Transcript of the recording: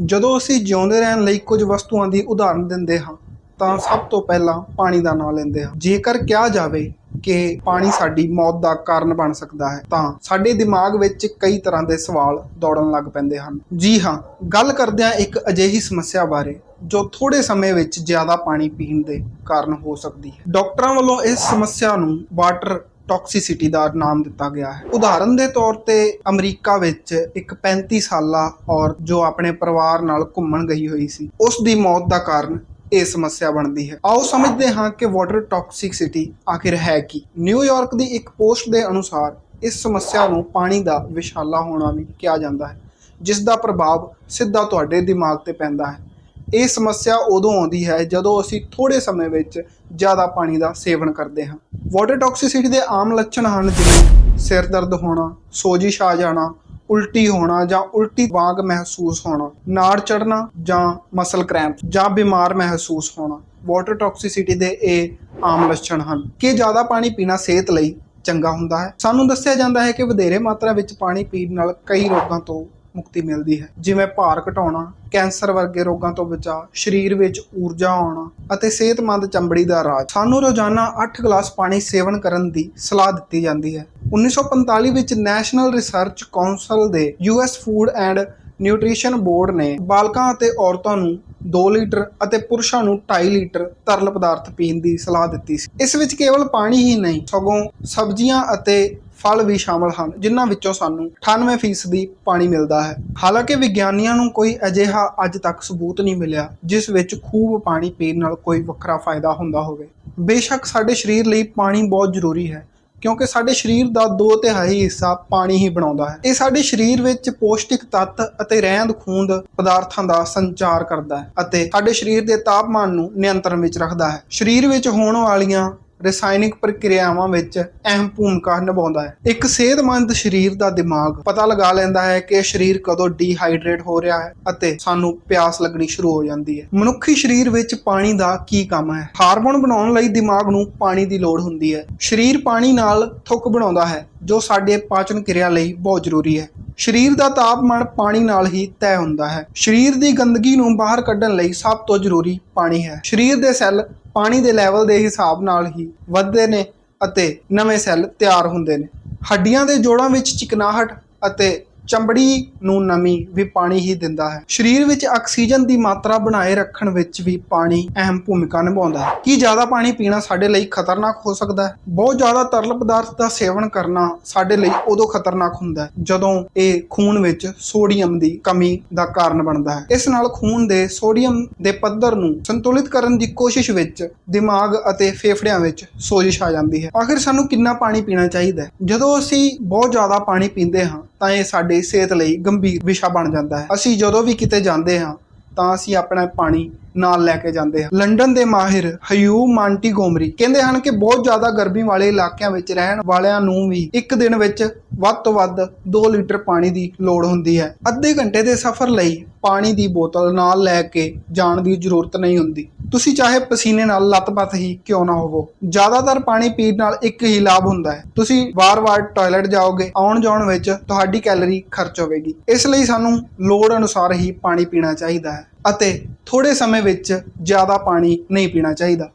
ਜਦੋਂ ਅਸੀਂ ਜਿਉਂਦੇ ਰਹਿਣ ਲਈ ਕੁਝ ਵਸਤੂਆਂ ਦੀ ਉਦਾਹਰਨ ਦਿੰਦੇ ਹਾਂ, ਤਾਂ ਸਭ ਤੋਂ ਪਹਿਲਾਂ ਪਾਣੀ ਦਾ ਨਾਮ ਲੈਂਦੇ ਹਾਂ। ਜੇਕਰ ਕਿਹਾ ਜਾਵੇ ਕਿ ਪਾਣੀ ਸਾਡੀ ਮੌਤ ਦਾ ਕਾਰਨ ਬਣ ਸਕਦਾ ਹੈ, ਤਾਂ ਸਾਡੇ ਦਿਮਾਗ ਵਿੱਚ ਕਈ ਤਰ੍ਹਾਂ ਦੇ ਸਵਾਲ ਦੌੜਨ ਲੱਗ ਪੈਂਦੇ ਹਨ। ਜੀ ਹਾਂ, ਗੱਲ ਕਰਦੇ ਹਾਂ ਇੱਕ ਅਜਿਹੀ ਸਮੱਸਿਆ ਬਾਰੇ, ਜੋ ਥੋੜੇ ਸਮੇਂ ਵਿੱਚ ਜ਼ਿਆਦਾ ਪਾਣੀ ਪੀਣ ਦੇ ਕਾਰਨ ਹੋ ਸਕਦੀ ਹੈ। ਡਾਕਟਰਾਂ ਵੱਲੋਂ ਇਸ ਸਮੱਸਿਆ ਨੂੰ ਵਾਟਰ ਟੌਕਸਿਸਿਟੀ ਦਾ ਨਾਮ ਦਿੱਤਾ ਗਿਆ ਹੈ। ਉਦਾਹਰਨ ਦੇ ਤੌਰ ਤੇ ਅਮਰੀਕਾ ਵਿੱਚ ਇੱਕ 35 ਸਾਲਾ ਔਰਤ ਜੋ ਆਪਣੇ ਪਰਿਵਾਰ ਨਾਲ ਘੁੰਮਣ ਗਈ ਹੋਈ ਸੀ, ਉਸ ਦੀ ਮੌਤ ਦਾ ਕਾਰਨ ਇਹ ਸਮੱਸਿਆ ਬਣਦੀ ਹੈ। ਆਓ ਸਮਝਦੇ ਹਾਂ ਕਿ ਵਾਟਰ ਟੌਕਸਿਸਿਟੀ ਆਖਿਰ ਹੈ ਕੀ। ਨਿਊਯਾਰਕ ਦੀ ਇੱਕ ਪੋਸਟ ਦੇ ਅਨੁਸਾਰ ਇਸ ਸਮੱਸਿਆ ਨੂੰ ਪਾਣੀ ਦਾ ਵਿਸ਼ਾਲਾ ਹੋਣਾ ਵੀ ਕਿਹਾ ਜਾਂਦਾ ਹੈ, ਜਿਸ ਦਾ ਪ੍ਰਭਾਵ ਸਿੱਧਾ ਤੁਹਾਡੇ ਦਿਮਾਗ ਤੇ ਪੈਂਦਾ ਹੈ। ਇਹ ਸਮੱਸਿਆ ਉਦੋਂ ਆਉਂਦੀ ਹੈ ਜਦੋਂ ਅਸੀਂ ਥੋੜੇ ਸਮੇਂ ਵਿੱਚ ਜ਼ਿਆਦਾ ਪਾਣੀ ਦਾ ਸੇਵਨ ਕਰਦੇ ਹਾਂ। ਵਾਟਰ ਟੌਕਸਿਸਿਟੀ ਦੇ ਆਮ ਲੱਛਣ ਹਨ ਜਿਵੇਂ ਸਿਰ ਦਰਦ ਹੋਣਾ, ਸੋਜਿਸ਼ ਆ ਜਾਣਾ, ਉਲਟੀ ਹੋਣਾ ਜਾਂ ਉਲਟੀ ਵਾਂਗ ਮਹਿਸੂਸ ਹੋਣਾ, ਨਾੜ ਚੜਨਾ ਜਾਂ ਮਸਲ ਕ੍ਰੈਂਪ ਜਾਂ ਬਿਮਾਰ ਮਹਿਸੂਸ ਹੋਣਾ। ਵਾਟਰ ਟੌਕਸਿਸਿਟੀ ਦੇ ਇਹ ਆਮ ਲੱਛਣ ਹਨ। ਕਿ ਜ਼ਿਆਦਾ ਪਾਣੀ ਪੀਣਾ ਸਿਹਤ ਲਈ ਚੰਗਾ ਹੁੰਦਾ ਹੈ। ਸਾਨੂੰ ਦੱਸਿਆ ਜਾਂਦਾ ਹੈ ਕਿ ਵਧੇਰੇ ਮਾਤਰਾ ਵਿੱਚ ਪਾਣੀ ਪੀਣ ਨਾਲ ਕਈ ਰੋਗਾਂ ਤੋਂ ਮੁਕਤੀ ਮਿਲਦੀ ਹੈ। ਜਿਵੇਂ ਭਾਰ ਘਟਾਉਣਾ, ਕੈਂਸਰ ਵਰਗੇ ਰੋਗਾਂ ਤੋਂ ਬਚਾਅ, ਸਰੀਰ ਵਿੱਚ ਊਰਜਾ ਆਉਣਾ ਅਤੇ ਸਿਹਤਮੰਦ ਚਮੜੀ ਦਾ ਰਾਜ। ਸਾਨੂੰ ਰੋਜ਼ਾਨਾ 8 ਗਲਾਸ ਪਾਣੀ ਸੇਵਨ ਕਰਨ ਦੀ ਸਲਾਹ ਦਿੱਤੀ ਜਾਂਦੀ ਹੈ। 1945 ਵਿੱਚ ਨੈਸ਼ਨਲ ਰਿਸਰਚ ਕਾਉਂਸਲ ਦੇ US food and nutrition board ਨੇ ਬਾਲਕਾਂ ਅਤੇ ਔਰਤਾਂ ਨੂੰ 2 ਲੀਟਰ ਅਤੇ ਪੁਰਸ਼ਾਂ ਨੂੰ 2.5 ਲੀਟਰ ਤਰਲ ਪਦਾਰਥ ਪੀਣ ਦੀ ਸਲਾਹ ਦਿੱਤੀ ਸੀ। ਇਸ ਵਿੱਚ ਕੇਵਲ ਪਾਣੀ ਹੀ ਨਹੀਂ, ਸਗੋਂ ਸਬਜ਼ੀਆਂ ਅਤੇ ਫਲ ਵੀ ਸ਼ਾਮਲ ਹਨ, ਜਿਨ੍ਹਾਂ ਵਿੱਚੋਂ ਸਾਨੂੰ 98% ਪਾਣੀ ਮਿਲਦਾ ਹੈ। ਹਾਲਾਂਕਿ ਵਿਗਿਆਨੀਆਂ ਨੂੰ ਕੋਈ ਅਜਿਹਾ ਅੱਜ ਤੱਕ ਸਬੂਤ ਨਹੀਂ ਮਿਲਿਆ, ਜਿਸ ਵਿੱਚ ਖੂਬ ਪਾਣੀ ਪੀਣ ਨਾਲ ਕੋਈ ਵੱਖਰਾ ਫਾਇਦਾ ਹੁੰਦਾ ਹੋਵੇ। ਬੇਸ਼ੱਕ ਸਾਡੇ ਸਰੀਰ ਲਈ ਪਾਣੀ ਬਹੁਤ ਜ਼ਰੂਰੀ ਹੈ, ਕਿਉਂਕਿ ਸਾਡੇ ਸਰੀਰ ਦਾ 2 ਤਿਹਾਈ ਹਿੱਸਾ ਪਾਣੀ ਹੀ ਬਣਾਉਂਦਾ ਹੈ। ਇਹ ਸਾਡੇ ਸਰੀਰ ਵਿੱਚ ਪੌਸ਼ਟਿਕ ਤੱਤ ਅਤੇ ਰਹਿੰਦ ਖੂੰਦ ਪਦਾਰਥਾਂ ਦਾ ਸੰਚਾਰ ਕਰਦਾ ਹੈ ਅਤੇ ਸਾਡੇ ਸਰੀਰ ਦੇ ਤਾਪਮਾਨ ਨੂੰ ਨਿਯੰਤਰਣ ਵਿੱਚ ਰੱਖਦਾ ਹੈ। ਸਰੀਰ ਵਿੱਚ ਹੋਣ ਵਾਲੀਆਂ ਰਸਾਇਣਿਕ ਪ੍ਰਕਿਰਿਆਵਾਂ ਵਿੱਚ ਅਹਿਮ ਭੂਮਿਕਾ ਨਿਭਾਉਂਦਾ ਹੈ। ਇੱਕ ਸਿਹਤਮੰਦ ਸਰੀਰ ਦਾ ਦਿਮਾਗ ਪਤਾ ਲਗਾ ਲੈਂਦਾ ਹੈ ਕਿ ਸਰੀਰ ਕਦੋਂ ਡੀਹਾਈਡਰੇਟ ਹੋ ਰਿਹਾ ਹੈ ਅਤੇ ਸਾਨੂੰ ਪਿਆਸ ਲੱਗਣੀ ਸ਼ੁਰੂ ਹੋ ਜਾਂਦੀ ਹੈ। ਮਨੁੱਖੀ ਸਰੀਰ ਵਿੱਚ ਪਾਣੀ ਦਾ ਕੀ ਕੰਮ ਹੈ? ਹਾਰਮੋਨ ਬਣਾਉਣ ਲਈ ਦਿਮਾਗ ਨੂੰ ਪਾਣੀ ਦੀ ਲੋੜ ਹੁੰਦੀ ਹੈ। ਸਰੀਰ ਪਾਣੀ ਨਾਲ ਥੁੱਕ ਬਣਾਉਂਦਾ ਹੈ, ਜੋ ਸਾਡੇ ਪਾਚਨ ਕਿਰਿਆ ਲਈ ਬਹੁਤ ਜ਼ਰੂਰੀ ਹੈ। ਸਰੀਰ ਦਾ ਤਾਪਮਾਨ ਪਾਣੀ ਨਾਲ ਹੀ ਤੈਅ ਹੁੰਦਾ ਹੈ। ਸਰੀਰ ਦੀ ਗੰਦਗੀ ਨੂੰ ਬਾਹਰ ਕੱਢਣ ਲਈ ਸਭ ਤੋਂ ਜ਼ਰੂਰੀ ਪਾਣੀ ਹੈ। ਸਰੀਰ ਦੇ ਸੈੱਲ ਪਾਣੀ ਦੇ ਲੈਵਲ ਦੇ ਹਿਸਾਬ ਨਾਲ ਹੀ ਵੱਧਦੇ ਨੇ ਅਤੇ ਨਵੇਂ ਸੈੱਲ ਤਿਆਰ ਹੁੰਦੇ ਨੇ। ਹੱਡੀਆਂ ਦੇ ਜੋੜਾਂ ਵਿੱਚ ਚਿਕਨਾਹਟ ਅਤੇ ਚਮੜੀ ਨੂੰ ਨਮੀ ਵੀ ਪਾਣੀ ਹੀ ਦਿੰਦਾ ਹੈ। ਸਰੀਰ ਵਿੱਚ ਆਕਸੀਜਨ ਦੀ ਮਾਤਰਾ ਬਣਾਏ ਰੱਖਣ ਵਿੱਚ ਵੀ ਪਾਣੀ ਅਹਿਮ ਭੂਮਿਕਾ ਨਿਭਾਉਂਦਾ ਹੈ। ਕੀ ਜ਼ਿਆਦਾ ਪਾਣੀ ਪੀਣਾ ਸਾਡੇ ਲਈ ਖਤਰਨਾਕ ਹੋ ਸਕਦਾ ਹੈ? ਬਹੁਤ ਜ਼ਿਆਦਾ ਤਰਲ ਪਦਾਰਥ ਦਾ ਸੇਵਨ ਕਰਨਾ ਸਾਡੇ ਲਈ ਉਦੋਂ ਖਤਰਨਾਕ ਹੁੰਦਾ ਹੈ, ਜਦੋਂ ਇਹ ਖੂਨ ਵਿੱਚ ਸੋਡੀਅਮ ਦੀ ਕਮੀ ਦਾ ਕਾਰਨ ਬਣਦਾ ਹੈ। ਇਸ ਨਾਲ ਖੂਨ ਦੇ ਸੋਡੀਅਮ ਦੇ ਪੱਧਰ ਨੂੰ ਸੰਤੁਲਿਤ ਕਰਨ ਦੀ ਕੋਸ਼ਿਸ਼ ਵਿੱਚ ਦਿਮਾਗ ਅਤੇ ਫੇਫੜਿਆਂ ਵਿੱਚ ਸੋਜਿਸ਼ ਆ ਜਾਂਦੀ ਹੈ। ਆਖਿਰ ਸਾਨੂੰ ਕਿੰਨਾ ਪਾਣੀ ਪੀਣਾ ਚਾਹੀਦਾ ਹੈ? ਜਦੋਂ ਅਸੀਂ ਬਹੁਤ ਜ਼ਿਆਦਾ ਪਾਣੀ ਪੀਂਦੇ ਹਾਂ ਤਾਂ ਇਹ ਸਾਡੀ ਸਿਹਤ ਲਈ ਗੰਭੀਰ ਵਿਸ਼ਾ ਬਣ ਜਾਂਦਾ ਹੈ। ਅਸੀਂ ਜਦੋਂ ਵੀ ਕਿਤੇ ਜਾਂਦੇ ਹਾਂ, ਤਾਂ ਅਸੀਂ ਆਪਣਾ ਪਾਣੀ ਨਾਲ ਲੈ ਕੇ ਜਾਂਦੇ ਹਾਂ। ਲੰਡਨ ਦੇ ਮਾਹਿਰ ਹਯੂ ਮਾਂਟੀਗੋਮਰੀ ਕਹਿੰਦੇ ਹਨ ਕਿ ਬਹੁਤ ਜ਼ਿਆਦਾ ਗਰਮੀ ਵਾਲੇ ਇਲਾਕਿਆਂ ਵਿੱਚ ਰਹਿਣ ਵਾਲਿਆਂ ਨੂੰ ਵੀ ਇੱਕ ਦਿਨ ਵਿੱਚ ਵੱਧ ਤੋਂ ਵੱਧ 2 ਲੀਟਰ ਪਾਣੀ ਦੀ ਲੋੜ ਹੁੰਦੀ ਹੈ। ਅੱਧੇ ਘੰਟੇ ਦੇ ਸਫ਼ਰ ਲਈ ਪਾਣੀ ਦੀ ਬੋਤਲ ਨਾਲ ਲੈ ਕੇ ਜਾਣ ਦੀ ਜ਼ਰੂਰਤ ਨਹੀਂ ਹੁੰਦੀ। ਤੁਸੀਂ ਚਾਹੇ ਪਸੀਨੇ ਨਾਲ ਲੱਤ-ਪੱਤ ਹੀ ਕਿਉਂ ਨਾ ਹੋਵੋ, ਜ਼ਿਆਦਾਤਰ ਪਾਣੀ ਪੀਣ ਨਾਲ ਇੱਕ ਹੀ ਲਾਭ ਹੁੰਦਾ ਹੈ। ਤੁਸੀਂ ਵਾਰ-ਵਾਰ ਟਾਇਲਟ ਜਾਓਗੇ ਆਉਣ ਜਾਣ ਵਿੱਚ ਤੁਹਾਡੀ ਕੈਲਰੀ ਖਰਚ ਹੋਵੇਗੀ। ਇਸ ਲਈ ਸਾਨੂੰ ਲੋੜ ਅਨੁਸਾਰ ਹੀ ਪਾਣੀ ਪੀਣਾ ਚਾਹੀਦਾ ਹੈ ਅਤੇ ਥੋੜੇ ਸਮੇਂ ਵਿੱਚ ਜ਼ਿਆਦਾ ਪਾਣੀ ਨਹੀਂ ਪੀਣਾ ਚਾਹੀਦਾ।